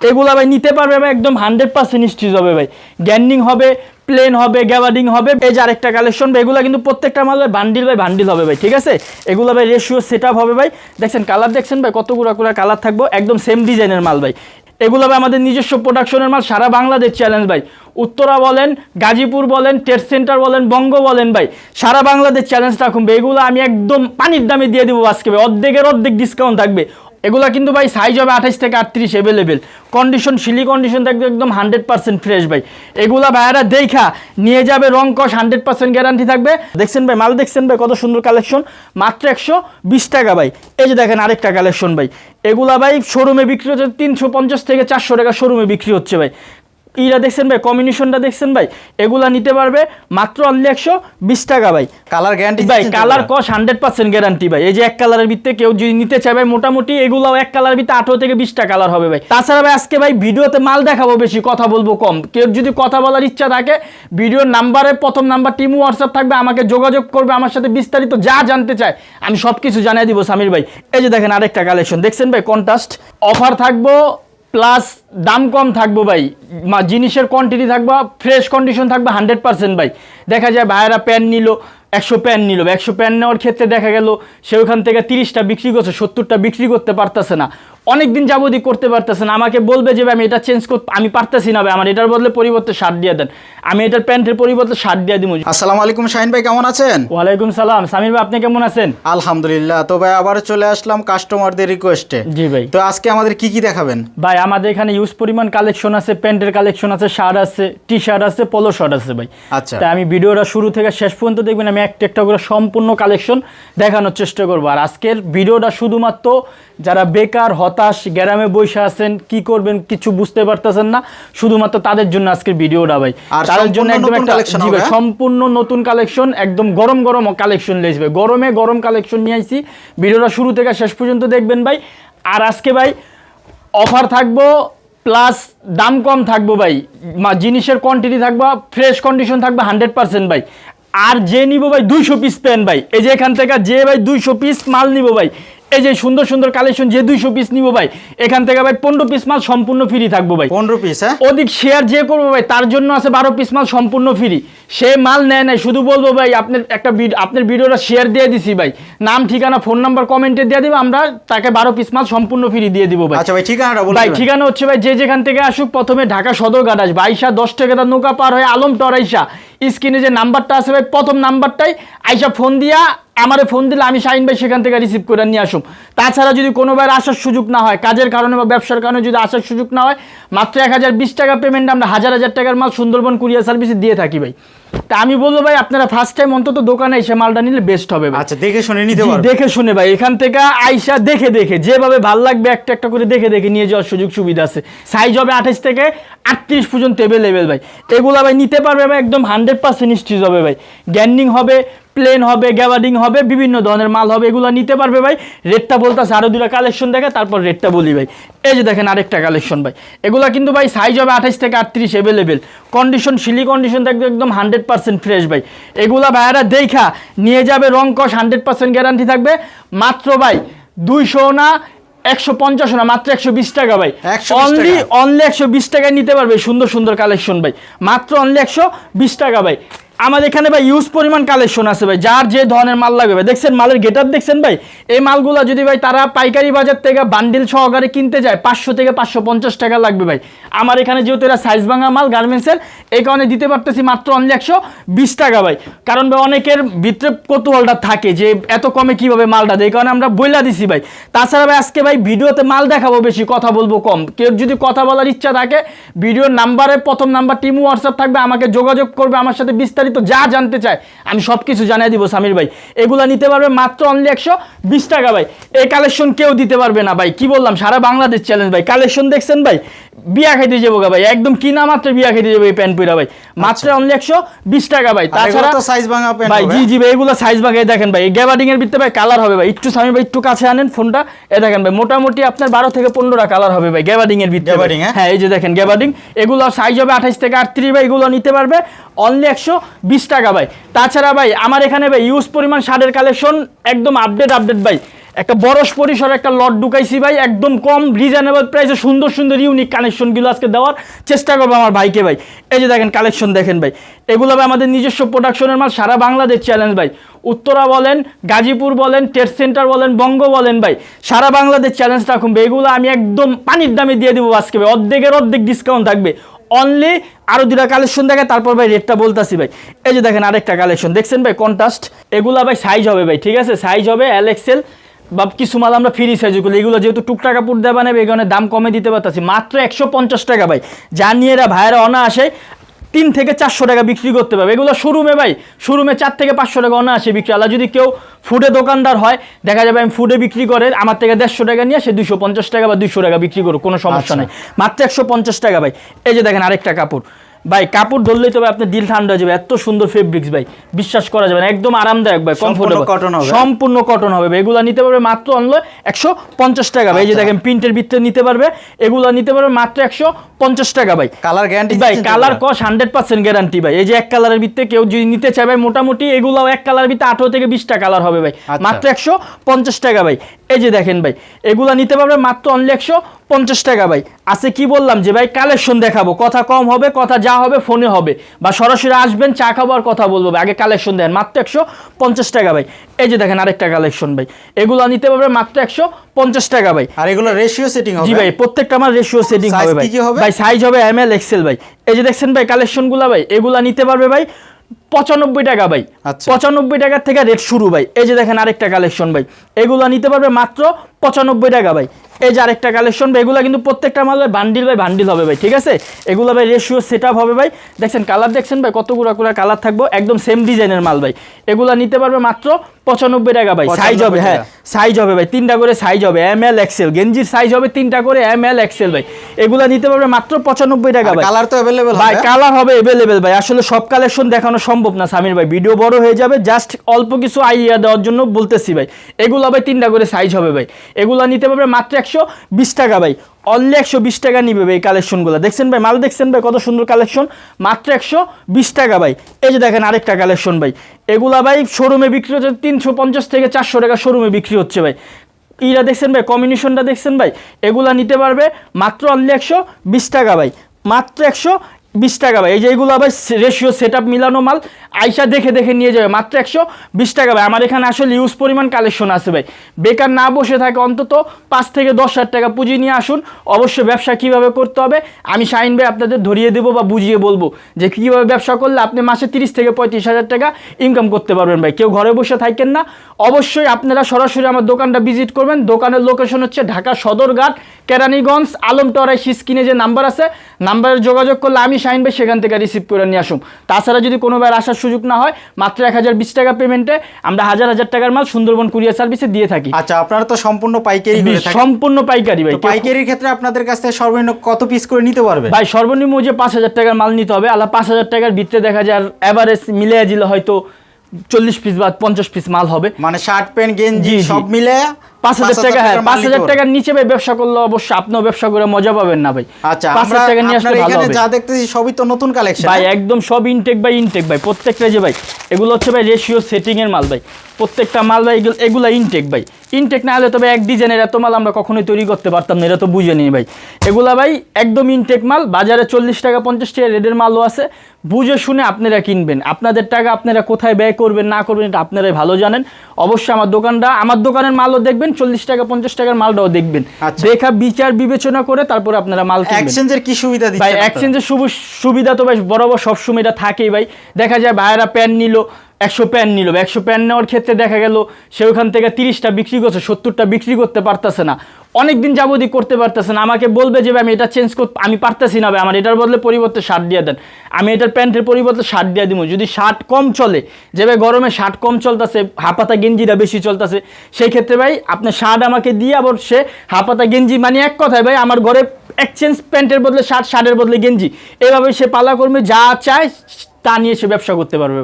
এগুলা ভাই নিতে পারবে ভাই, একদম হান্ড্রেড পার্সেন্ট স্টিচ হবে ভাই। গ্যান্ডিং হবে প্লেন হবে গ্যাবার্ডিং হবে। এই যে আরেকটা কালেকশন ভাই, এগুলা কিন্তু প্রত্যেকটা মাল ভাই বান্ডিল ভাই বান্ডিল হবে ভাই, ঠিক আছে? এগুলো ভাই রেশিও সেট হবে ভাই। দেখছেন কালার দেখছেন ভাই, কতগুলো করে কালার থাকব? একদম সেম ডিজাইনের মাল ভাই। এগুলো ভাই আমাদের নিজস্ব প্রোডাকশনের মাল, সারা বাংলাদেশ চ্যালেঞ্জ ভাই। উত্তরা বলেন, গাজীপুর বলেন ট্রেড সেন্টার বলেন, বঙ্গ বলেন ভাই। সারা বাংলাদেশ চ্যালেঞ্জ রাখুন ভাই, এগুলো আমি একদম পানির দামে দিয়ে দেবো আজকে ভাই। অর্ধেকের অর্ধেক ডিসকাউন্ট থাকবে। এগুলা কিন্তু ভাই সাইজ হবে আঠাশ থেকে আটত্রিশ অ্যাভেলেবেল কন্ডিশন শিলি কন্ডিশন থাকবে একদম হান্ড্রেড পার্সেন্ট ফ্রেশ ভাই। এগুলা ভাইয়ারা দেখা নিয়ে যাবে রং কস হান্ড্রেড পার্সেন্ট গ্যারান্টি থাকবে। দেখছেন ভাই, মাল দেখছেন ভাই, কত সুন্দর কালেকশন মাত্র একশো বিশ টাকা ভাই। এই যে দেখেন আরেকটা কালেকশন ভাই। এগুলা ভাই শোরুমে বিক্রি হচ্ছে তিনশো পঞ্চাশ থেকে চারশো টাকা শোরুমে বিক্রি হচ্ছে ভাই। ইরা দেখছেন ভাই কম্বিনেশনটা দেখছেন ভাই? এগুলা নিতে পারবে মাত্র অনলি একশো বিশ টাকা ভাই। কালার গ্যারান্টি ভাই কালার কস হান্ড্রেড পার্সেন্ট গ্যারান্টি ভাই। এই যে এক কালারের ভিত্তিতে কেউ যদি নিতে চায় ভাই মোটামুটি এগুলো এক কালার ভিতরে আঠারো থেকে বিশটা কালার হবে ভাই। তাছাড়া ভাই আজকে ভাই ভিডিওতে মাল দেখাবো বেশি কথা বলব কম। কেউ যদি কথা বলার ইচ্ছা থাকে ভিডিওর নাম্বারে প্রথম নাম্বার টিম হোয়াটসঅ্যাপ থাকবে আমাকে যোগাযোগ করবে আমার সাথে বিস্তারিত যা জানতে চায় আমি সব কিছু জানিয়ে দিব সামির ভাই। এই যে দেখেন আরেকটা কালেকশন দেখছেন ভাই কন্ট্রাস্ট অফার থাকব প্লাস দাম কম থাকব ভাই। জিনিসের কোয়ান্টিটি থাকবে ফ্রেশ কন্ডিশন থাকবে হান্ড্রেড পার্সেন্ট ভাই। দেখা যায় ভাইয়েরা প্যান্ট নিল একশো প্যান নিল। একশো প্যান নেওয়ার ক্ষেত্রে দেখা গেল সে ওখান থেকে তিরিশটা বিক্রি করছে সত্তরটা বিক্রি করতে পারতেছে না। অনেক দিন যাবতই করতে পারতেছে না। আমাকে বলবে যে আমি এটা চেঞ্জ করতে আমি পারতেছি না ভাই আমার এটার বদলে পরিবর্তে শার্ট দিয়ে দেন। আমি এটার প্যান্টের পরিবর্তে শার্ট দিয়ে দিব। আসসালামু আলাইকুম শাহিন ভাই কেমন আছেন? ওয়ালাইকুম সালাম। সামির ভাই আপনি কেমন আছেন? আলহামদুলিল্লাহ। তো ভাই আবার চলে আসলাম কাস্টমারদের রিকোয়েস্টে জি ভাই। তো আজকে আমাদের কি কি দেখাবেন? ভাই আমাদের এখানে ইউজ পরিমাণ কালেকশন আছে প্যান্টের কালেকশন আছে শার্ট আছে টি শার্ট আছে পলো শার্ট আছে ভাই। আচ্ছা। তাই আমি ভিডিওটা শুরু থেকে শেষ পর্যন্ত দেখবেন আমি একটা একটা করে সম্পূর্ণ কালেকশন দেখানোর চেষ্টা করব। আর আজকের ভিডিওটা শুধুমাত্র যারা বেকার হতাশ গ্রামে বসে আছেন কি করবেন কিছু বুঝতে পারতেছেন না শুধুমাত্র তাদের জন্য আজকের ভিডিওটা ভাই। তাদের জন্য একদম একটা হ্যাঁ? সম্পূর্ণ নতুন কালেকশন একদম গরম গরম কালেকশন লেসবে গরমে গরম কালেকশন নিয়ে আইছি। ভিডিওটা শুরু থেকে শেষ পর্যন্ত দেখবেন ভাই। আর আজকে ভাই অফার থাকব প্লাস দাম কম থাকব ভাই। জিনিসের কোয়ান্টিটি থাকবে ফ্রেশ কন্ডিশন থাকবে হান্ড্রেড পার্সেন্ট ভাই। আর যে নিব ভাই দুইশো পিস পেন ভাই। এই যে এখান থেকে যে ভাই দুইশো পিস মাল নিব ভাই। এই যে সুন্দর সুন্দর কালেকশন যে দুইশো পিস নিবো ভাই এখান থেকে ভাই পনেরো পিস মাল সম্পূর্ণ ফ্রি থাকব ভাই। পনেরো পিস হ্যাঁ? অধিক শেয়ার যে করব ভাই তার জন্য আছে বারো পিস মাল সম্পূর্ণ ফ্রি সে মাল নেয় নাই শুধু বলব ভাই আপনার একটা আপনার ভিডিওটা শেয়ার দিয়ে দিছি ভাই। নাম ঠিকানা ফোন নাম্বার কমেন্টে দিয়ে দিব আমরা তাকে বারো পিস মাল সম্পূর্ণ ফ্রি দিয়ে দিব ভাই। আচ্ছা ভাই ঠিকানাটা ভাই ঠিকানা হচ্ছে ভাই যে যেখান থেকে আসুক প্রথমে ঢাকা সদর গাড়াস বাইশা দশ টাকা তার নৌকা পার হয়ে আলম টরাইশা। স্ক্রিনে যে নাম্বারটা আছে ভাই প্রথম নাম্বারটাই। আইসা ফোন দিয়া আমারে ফোন দিলে আমি শাহিন ভাই সেখান থেকে রিসিভ করে নিয়ে আসুম। তাছাড়া যদি কোনো আসার সুযোগ না হয় কাজের কারণে বা ব্যবসার কারণে যদি আসার সুযোগ না হয় মাত্র এক হাজার বিশ টাকা পেমেন্ট আমরা হাজার হাজার টাকার মাল সুন্দরবন কুরিয়ার সার্ভিসে দিয়ে থাকি ভাই। তা আমি বলব ভাই আপনারা ফার্স্ট টাইম অন্তত দোকানে এসে মালটা নিলে বেস্ট হবে আচ্ছা দেখে শুনে নিতে পারবেন দেখে শুনে ভাই এখান থেকে আইসা দেখে দেখে যেভাবে ভালো লাগবে একটা একটা করে দেখে দেখে নিয়ে যাওয়ার সুযোগ সুবিধা আছে। সাইজ হবে আঠাশ থেকে আটত্রিশ পর্যন্ত এভেলেবেল ভাই। এগুলো ভাই নিতে পারবে ভাই একদম হান্ড্রেড পার্সেন্ট নিশ্চিত হবে ভাই। গ্যান্ডিং হবে প্লেন হবে গ্যাবার্ডিং হবে বিভিন্ন ধরনের মাল হবে এগুলো নিতে পারবে ভাই। রেটটা বলতেছে আরও দুটা কালেকশন দেখে তারপর রেটটা বলি ভাই। এই যে দেখেন আরেকটা কালেকশন ভাই। এগুলো কিন্তু ভাই সাইজ হবে আঠাশ থেকে আটত্রিশ অ্যাভেলেবেল কন্ডিশন শিলি কন্ডিশন থাকবে একদম হান্ড্রেড পার্সেন্ট ফ্রেশ ভাই। এগুলা ভাইয়ারা দেখা নিয়ে যাবে রং কস হান্ড্রেড পার্সেন্ট গ্যারান্টি থাকবে। মাত্র ভাই দুইশো না একশো পঞ্চাশ না মাত্র একশো বিশ টাকা ভাই। 120 অনলি। অনলি একশো বিশ টাকায় নিতে পারবে সুন্দর সুন্দর কালেকশন ভাই। মাত্র অনলি একশো বিশ টাকা ভাই। আমাদের এখানে ভাই ইউজ পরিমাণ কালেকশন আছে ভাই, যার যে ধরনের মাল লাগবে ভাই। দেখছেন মালের গেটআপ দেখছেন ভাই? এই মালগুলো যদি ভাই তারা পাইকারি বাজার থেকে বান্ডিল সহকারে কিনতে যায়, পাঁচশো থেকে পাঁচশো পঞ্চাশ টাকা লাগবে ভাই। আমার এখানে যেহেতু এরা সাইজ ভাঙা মাল গার্মেন্টসের এই কারণে দিতে পারতেছি মাত্র অনলি একশো বিশ টাকা ভাই। কারণ ভাই অনেকের ভিতরে কৌতূহলটা থাকে যে এত কমে কীভাবে মালটা দেয়, এই কারণে আমরা বইলা দিছি ভাই। তাছাড়া ভাই আজকে ভাই ভিডিওতে মাল দেখাবো বেশি, কথা বলব কম। কেউ যদি কথা বলার ইচ্ছা থাকে, ভিডিওর নাম্বারে প্রথম নাম্বার টিম হোয়াটসঅ্যাপ থাকবে, আমাকে যোগাযোগ করবে, আমার সাথে বিস্তারিত যা জানতে চায় আমি সব কিছু জানিয়ে দিব সামির ভাই। এগুলা নিতে পারবে মাত্র অনলি একশো বিশ টাকা ভাই। এই কালেকশন কেউ দিতে পারবে না ভাই কি বললাম? সারা বাংলাদেশ চ্যালেঞ্জ ভাই। কালেকশন দেখছেন ভাই? বিয়া খাইতে যাব গা ভাই একদম কিনা মাত্র বিয়া খাইতে যাব এই প্যান্ট পইরা ভাই। মাত্র অনলি একশো বিশ টাকা ভাই। তাছাড়া সাইজ ভাঙা ভাই জি জি ভাই এগুলো সাইজ ভাগে দেখেন ভাই। গ্যাবার্ডিং এর ভিতরে ভাই কালার হবে ভাই। একটু সামি ভাই একটু কাছে আনেন ফোনটা এ দেখেন ভাই মোটামুটি আপনার বারো থেকে পনেরোটা কালার হবে ভাই গ্যাবার্ডিং এর ভিতরে হ্যাঁ? হ্যাঁ এই যে দেখেন গ্যাবার্ডিং এগুলো সাইজ হবে আঠাশ থেকে আটত্রিশ ভাই এগুলো নিতে পারবে। অনলি একশো বিশ টাকা ভাই। তাছাড়া ভাই, আমার এখানে ভাই ইউজ পরিমাণ শার্টের কালেকশন একদম আপডেট আপডেট ভাই। একটা বরস পরিসর একটা লট ঢুকাইছি ভাই, একদম কম রিজনেবল প্রাইসে সুন্দর সুন্দর ইউনিক কানেকশনগুলো আজকে দেওয়ার চেষ্টা করব আমার ভাইকে ভাই। এই যে দেখেন কালেকশন দেখেন ভাই। এগুলো ভাই আমাদের নিজস্ব প্রোডাকশনের মাল, সারা বাংলাদেশ চ্যালেঞ্জ ভাই। উত্তরা বলেন, গাজীপুর বলেন টেস্ট সেন্টার বলেন, বঙ্গ বলেন ভাই। সারা বাংলাদেশ চ্যালেঞ্জ রাখুন ভাই। এগুলো আমি একদম পানির দামে দিয়ে দেবো আজকে ভাই। অর্ধেকের অর্ধেক ডিসকাউন্ট থাকবে। অনলি আরও দুটা কালেকশন দেখে তারপর ভাই রেটটা বলতাছি ভাই। এই যে দেখেন আরেকটা কালেকশন দেখছেন ভাই কন্ট্রাস্ট এগুলো ভাই সাইজ হবে ভাই, ঠিক আছে? সাইজ হবে এল এক্সেল বা কিছু মাল আমরা ফ্রি সাইজ করি এগুলো যেহেতু টুকটা কাপড় দেওয়া নেবে এই কারণে দাম কমে দিতে পারতেছি। মাত্র একশো পঞ্চাশ টাকা ভাই। যা এরা ভাইয়েরা অনায়াসে তিন থেকে চারশো টাকা বিক্রি করতে পারবে। এগুলো শোরুমে ভাই শোরুমে চার থেকে পাঁচশো টাকা অনায়াসে বিক্রি আল্লাহ যদি কেউ ফুডে দোকানদার হয় দেখা যাবে আমি ফুডে বিক্রি করে আমার থেকে দেড়শো টাকা নিয়ে সে দুশো পঞ্চাশ টাকা বা দুশো টাকা বিক্রি করুক কোনো সমস্যা আচ্ছা। নেই। মাত্র একশো পঞ্চাশ টাকা ভাই। এই যে দেখেন আরেকটা কাপড়। ভাই কাপড় ধরলেই তবে আপনার দিল ঠান্ডা হয়ে যাবে। এত সুন্দর ফেব্রিক্স ভাই। বিশ্বাস করা যাবে না একদম আরামদায়ক ভাই কমফোর্টেবল cotton হবে। সম্পূর্ণ কটন হবে এগুলো নিতে পারবে মাত্র অনলাইন একশো পঞ্চাশ টাকা ভাই। এই যে আচ্ছা। দেখেন প্রিন্টের ভিতরে নিতে পারবে। এগুলো নিতে পারবে মাত্র একশো পঞ্চাশ টাকা ভাই। কালার গ্যারান্টি ভাই কালার কস হান্ড্রেড পার্সেন্ট গ্যারান্টি ভাই। এই যে এক কালারের ভিতরে কেউ যদি নিতে চায় ভাই মোটামুটি এগুলাও এক কালার ভিতরে আঠারো থেকে বিশটা কালার হবে ভাই। আচ্ছা। মাত্র একশো পঞ্চাশ টাকা ভাই। এই যে দেখেন ভাই এগুলা নিতে পারবে মাত্র অনলি একশো পঞ্চাশ টাকা ভাই। আছে কি বললাম যে ভাই কালেকশন দেখাবো। কথা কম হবে কথা যা হবে ফোনে হবে। বা সরাসরি আসবেন চা খাব আর কথা বলব ভাই। আগে কালেকশন দেন মাত্র একশো পঞ্চাশ টাকা ভাই। এই যে দেখেন আরেকটা কালেকশন ভাই। এগুলা নিতে পারবে মাত্র একশো পঞ্চাশ টাকা ভাই। আর এগুলো রেশিও সেটিং হবে? জি ভাই প্রত্যেকটা আমার রেশিও সেটিং হবে ভাই? ভাই সাইজ হবে এম এল এক্সেল ভাই। এই যে দেখছেন ভাই কালেকশনগুলো ভাই এগুলা নিতে পারবে ভাই পঁচানব্বই টাকা ভাই। আচ্ছা। পঁচানব্বই টাকার থেকে রেট শুরু ভাই। এই যে দেখেন আরেকটা কালেকশন ভাই। এগুলো নিতে পারবে মাত্র পঁচানব্বই টাকা ভাই। এই যে আরেকটা কালেকশন ভাই এগুলা কিন্তু প্রত্যেকটা মাল ভাই বান্ডিল ভাই বান্ডিল হবে ভাই ঠিক আছে? এগুলো ভাই রেশিও সেট হবে ভাই। দেখছেন কালার দেখছেন ভাই কত কতগুলো করে কালার থাকব? একদম সেম ডিজাইনের মাল ভাই। এগুলা নিতে পারবে মাত্র পঁচানব্বই টাকা ভাই। সাইজ হবে হ্যাঁ সাইজ হবে ভাই তিনটা করে সাইজ হবে এম এল এক্সেল গেঞ্জির সাইজ হবে তিনটা করে এম এল এক্সেল ভাই। এগুলা নিতে পারবে মাত্র পঁচানব্বই টাকা ভাই। কালার তো অ্যাভেলেবেল ভাই কালার হবে এভেলেবেল ভাই। আসলে সব কালেকশন দেখানো সম্ভব না সামির ভাই। ভিডিও বড় হয়ে যাবে জাস্ট অল্প কিছু আইডিয়া দেওয়ার জন্য বলতেছি ভাই। এগুলো ভাই তিনটা করে সাইজ হবে ভাই। এগুলো নিতে পারবে মাত্র একশো বিশ টাকা ভাই। অনলি একশো বিশ টাকা নিবে ভাই কালেকশনগুলো দেখছেন ভাই, মাল দেখছেন ভাই, কত সুন্দর কালেকশন মাত্র একশো বিশ টাকা ভাই। এই যে দেখেন আরেকটা কালেকশন ভাই। এগুলা ভাই শোরুমে বিক্রি হচ্ছে তিনশো পঞ্চাশ থেকে চারশো টাকা শোরুমে বিক্রি হচ্ছে ভাই। ইরা দেখছেন ভাই কম্বিনেশনটা দেখছেন ভাই? এগুলা নিতে পারবে মাত্র অনলি একশো বিশ টাকা ভাই। মাত্র একশো বিশ টাকা ভাই। এই যে এইগুলো আবার রেশিও সেট আপ মিলানো মাল, আইসা দেখে দেখে নিয়ে যাবে। মাত্র একশো বিশ টাকা ভাই। আমার এখানে আসলে ইউজ পরিমাণ কালেকশন আছে ভাই। বেকার না বসে থাকে অন্তত পাঁচ থেকে দশ হাজার টাকা পুঁজি নিয়ে আসুন। অবশ্যই ব্যবসা কীভাবে করতে হবে, আমি শাইন ভাই আপনাদের ধরিয়ে দেবো বা বুঝিয়ে বলব যে কীভাবে ব্যবসা করলে আপনি মাসে তিরিশ থেকে পঁয়ত্রিশ হাজার টাকা ইনকাম করতে পারবেন ভাই। কেউ ঘরে বসে থাকেন না। অবশ্যই আপনারা সরাসরি আমার দোকানটা ভিজিট করবেন। দোকানের লোকেশন হচ্ছে ঢাকা সদরঘাট, কেরানীগঞ্জ আলম টরাই স্ক্রিনে যে নাম্বার আছে নাম্বারে যোগাযোগ করলে আমি ভাই সেখান থেকে রিসিভ করে নিয়ে আসুন। তাছাড়া যদি কোনো বার আসার সুযোগ না হয় মাত্র এক হাজার বিশ টাকা পেমেন্টে আমরা হাজার হাজার টাকার মাল সুন্দরবন কুরিয়ার সার্ভিসে দিয়ে থাকি। আচ্ছা আপনারা তো সম্পূর্ণ পাইকারি সম্পূর্ণ পাইকারি ভাই। পাইকারির ক্ষেত্রে আপনাদের কাছ থেকে সর্বনিম্ন কত পিস করে নিতে পারবে? ভাই সর্বনিম্ন যে পাঁচ হাজার টাকার মাল নিতে হবে আলা পাঁচ হাজার টাকার ভিতরে দেখা যায় আর অ্যাভারেজ মিলে দিলে হয়তো চল্লিশ পিস বা পঞ্চাশ পিস মাল হবে। মানে শার্ট প্যান্ট গেঞ্জি। সব মিলে পাঁচ হাজার টাকা হ্যাঁ পাঁচ হাজার টাকার নিচে ভাই ব্যবসা করলে অবশ্যই আপনিও ব্যবসা করে মজা পাবেন না ভাই। আচ্ছা পাঁচ হাজার টাকা নিয়ে আসলে ভালো যা দেখতেছি সবই তো নতুন কালেকশন ভাই একদম সব ইনটেক ভাই ইনটেক ভাই প্রত্যেকটা যে ভাই এগুলো হচ্ছে ভাই রেশিও সেটিং এর মাল ভাই প্রত্যেকটা মাল ভাই এগুলো এগুলো ইনটেক ভাই। ইনটেক না হলে তবে এক ডিজাইনের এত মাল আমরা কখনোই তৈরি করতে পারতাম না এটা তো বুঝে নিই ভাই। এগুলা ভাই একদম ইনটেক মাল বাজারে চল্লিশ টাকা পঞ্চাশ টাকা রেডের মালও আছে। বুঝে শুনে আপনারা কিনবেন। আপনাদের টাকা আপনারা কোথায় ব্যয় করবেন না করবেন এটা আপনারাই ভালো জানেন। অবশ্যই আমার দোকানটা আমার দোকানের মালও দেখবেন চল্লিশ টাকা পঞ্চাশ টাকার মালটাও দেখবেন আচ্ছা। দেখা বিচার বিবেচনা করে তারপরে আপনারা মাল এক্সচেঞ্জের কি সুবিধা ভাই? এক্সচেঞ্জের সুবিধা তো ভাই বরাবর সবসময় এটা থাকেই ভাই দেখা যায় ভাইয়েরা প্যান্ট নিল একশো প্যান নিল। একশো প্যান নেওয়ার ক্ষেত্রে দেখা গেল সে ওখান থেকে তিরিশটা বিক্রি করছে, সত্তরটা বিক্রি করতে পারতেছে না। অনেক দিন যাবতই করতে পারতেছে না। আমাকে বলবে যে আমি এটা চেঞ্জ করতে, আমি পারতেছি না, ভাই, আমার এটার বদলে পরিবর্তে শার্ট দিয়ে দেন। আমি এটার প্যান্টের পরিবর্তে শার্ট দিয়ে দিব। যদি শার্ট কম চলে, যে ভাই গরমে শার্ট কম চলতেছে হাপাতা গেঞ্জিটা বেশি চলতেছে, সেই ক্ষেত্রে ভাই আপনি শার্ট আমাকে দিয়ে আবার সে হাপাতা গেঞ্জি মানে এক কথায় ভাই, আমার ঘরে এক্সচেঞ্জ প্যান্টের বদলে শার্ট শার্টের বদলে গেঞ্জি। এভাবে সে পালা কর্মী যা চায়, তা নিয়ে সে ব্যবসা করতে পারবে